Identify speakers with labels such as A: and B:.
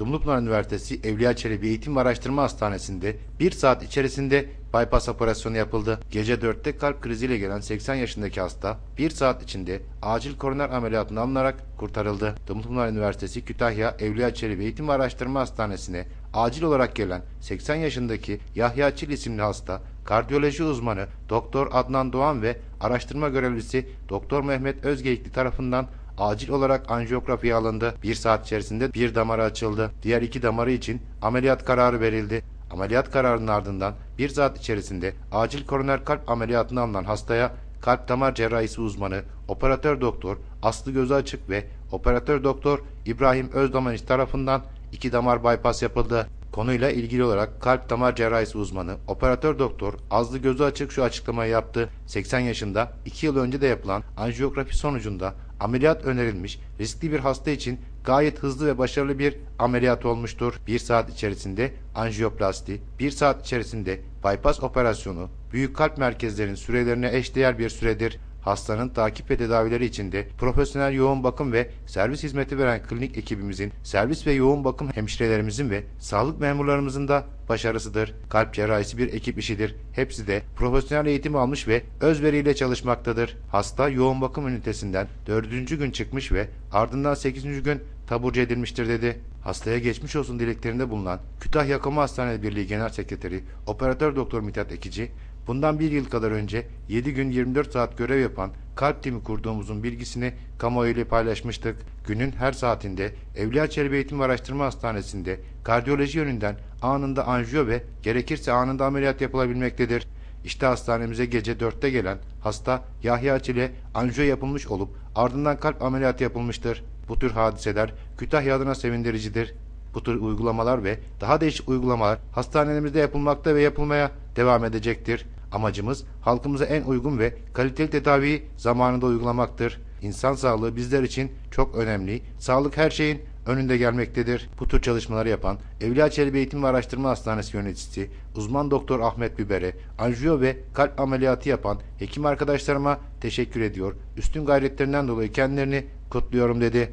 A: Dumlupınar Üniversitesi Evliya Çelebi Eğitim ve Araştırma Hastanesi'nde 1 saat içerisinde bypass operasyonu yapıldı. Gece 4'te kalp kriziyle gelen 80 yaşındaki hasta 1 saat içinde acil koroner ameliyatına alınarak kurtarıldı. Dumlupınar Üniversitesi Kütahya Evliya Çelebi Eğitim ve Araştırma Hastanesi'ne acil olarak gelen 80 yaşındaki Yahya Çil isimli hasta kardiyoloji uzmanı Doktor Adnan Doğan ve araştırma görevlisi Doktor Mehmet Özgeyikli tarafından acil olarak anjiyografiye alındı. Bir saat içerisinde bir damarı açıldı. Diğer iki damarı için ameliyat kararı verildi. Ameliyat kararının ardından bir saat içerisinde acil koroner kalp ameliyatına alınan hastaya kalp damar cerrahisi uzmanı, operatör doktor Aslı Gözü Açık ve operatör doktor İbrahim Özdamaniç tarafından iki damar bypass yapıldı. Konuyla ilgili olarak kalp damar cerrahisi uzmanı, operatör doktor Azlı Gözü Açık şu açıklamayı yaptı. 80 yaşında 2 yıl önce de yapılan anjiyografi sonucunda ameliyat önerilmiş riskli bir hasta için gayet hızlı ve başarılı bir ameliyat olmuştur. 1 saat içerisinde anjiyoplasti, 1 saat içerisinde bypass operasyonu büyük kalp merkezlerinin sürelerine eşdeğer bir süredir. Hastanın takip ve tedavileri için de profesyonel yoğun bakım ve servis hizmeti veren klinik ekibimizin, servis ve yoğun bakım hemşirelerimizin ve sağlık memurlarımızın da başarısıdır. Kalp cerrahisi bir ekip işidir. Hepsi de profesyonel eğitim almış ve özveriyle çalışmaktadır. Hasta yoğun bakım ünitesinden 4. gün çıkmış ve ardından 8. gün taburcu edilmiştir dedi. Hastaya geçmiş olsun dileklerinde bulunan Kütahya Kamu Hastanesi Birliği Genel Sekreteri Operatör Doktor Mithat Ekici, bundan bir yıl kadar önce 7 gün 24 saat görev yapan kalp timi kurduğumuzun bilgisini kamuoyu ile paylaşmıştık. Günün her saatinde Evliya Çelebi Eğitim Araştırma Hastanesi'nde kardiyoloji yönünden anında anjiyo ve gerekirse anında ameliyat yapılabilmektedir. İşte hastanemize gece 4'te gelen hasta Yahya ile anjiyo yapılmış olup ardından kalp ameliyatı yapılmıştır. Bu tür hadiseler Kütahya adına sevindiricidir. Bu tür uygulamalar ve daha değişik uygulamalar hastanelerimizde yapılmakta ve yapılmaya devam edecektir. Amacımız halkımıza en uygun ve kaliteli tedaviyi zamanında uygulamaktır. İnsan sağlığı bizler için çok önemli. Sağlık her şeyin önünde gelmektedir. Bu tür çalışmaları yapan Evliya Çelebi Eğitim ve Araştırma Hastanesi yöneticisi uzman doktor Ahmet Biber'e anjiyo ve kalp ameliyatı yapan hekim arkadaşlarıma teşekkür ediyor. Üstün gayretlerinden dolayı kendilerini kutluyorum dedi.